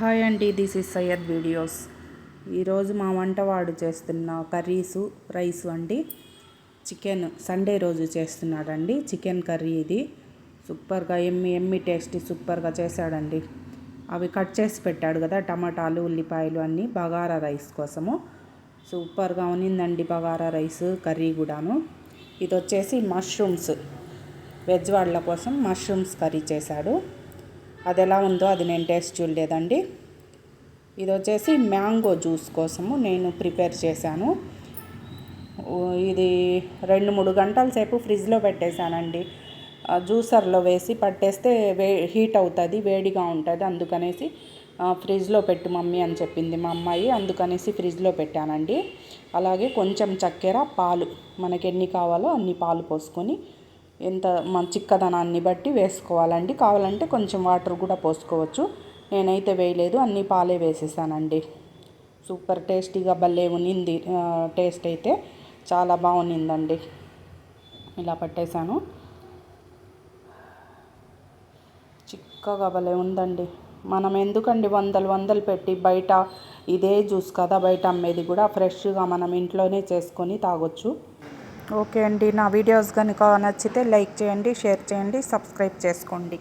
Hi అండి this is Syed videos. ఈరోజు మా వంటవాడు చేస్తున్న కర్రీసు రైసు అండి చికెన్ సండే రోజు చేస్తున్నాడండి. చికెన్ కర్రీ ఇది. సూపర్గా ఎమ్మి ఎమ్మి టేస్ట్ సూపర్గా చేశాడండి. అవి కట్ చేసి పెట్టాడు కదా టమాటాలు ఉల్లిపాయలు అన్నీ బగారా రైస్ కోసము. సూపర్గా ఉన్నిందండి బగారా రైస్ కర్రీ కూడాను. ఇది వచ్చేసి మష్రూమ్స్. వెజ్ వాళ్ళ కోసం మష్రూమ్స్ కర్రీ చేశాడు. అది ఎలా ఉందో అది నేను టేస్ట్ చూడలేదండి. ఇది వచ్చేసి మ్యాంగో జ్యూస్ కోసము నేను ప్రిపేర్ చేశాను. ఇది రెండు మూడు గంటల సేపు ఫ్రిడ్జ్లో పెట్టేశానండి. జ్యూసర్లో వేసి పట్టేస్తే వే హీట్ అవుతుంది వేడిగా ఉంటుంది అందుకనేసి ఫ్రిడ్జ్లో పెట్టు మమ్మీ అని చెప్పింది మా అమ్మాయి అందుకనేసి ఫ్రిడ్జ్లో పెట్టానండి. అలాగే కొంచెం చక్కెర పాలు మనకి ఎన్ని కావాలో అన్ని పాలు పోసుకొని ఎంత మన చిక్కదనాన్ని బట్టి వేసుకోవాలండి. కావాలంటే కొంచెం వాటర్ కూడా పోసుకోవచ్చు. నేనైతే వేయలేదు అన్ని పాలే వేసేసానండి. సూపర్ టేస్టీగా భలే ఉన్నింది. టేస్ట్ అయితే చాలా బాగుండిందండి ఇలా పట్టేశాను. చిక్కగా భలే ఉందండి. మనం ఎందుకండి వందలు వందలు పెట్టి బయట ఇదే జ్యూస్ కదా బయట అమ్మేది కూడా ఫ్రెష్గా మనం ఇంట్లోనే చేసుకొని తాగొచ్చు. ఓకే అండి. నా వీడియోస్ కనుక నచ్చితే లైక్ చేయండి షేర్ చేయండి సబ్స్క్రైబ్ చేసుకోండి.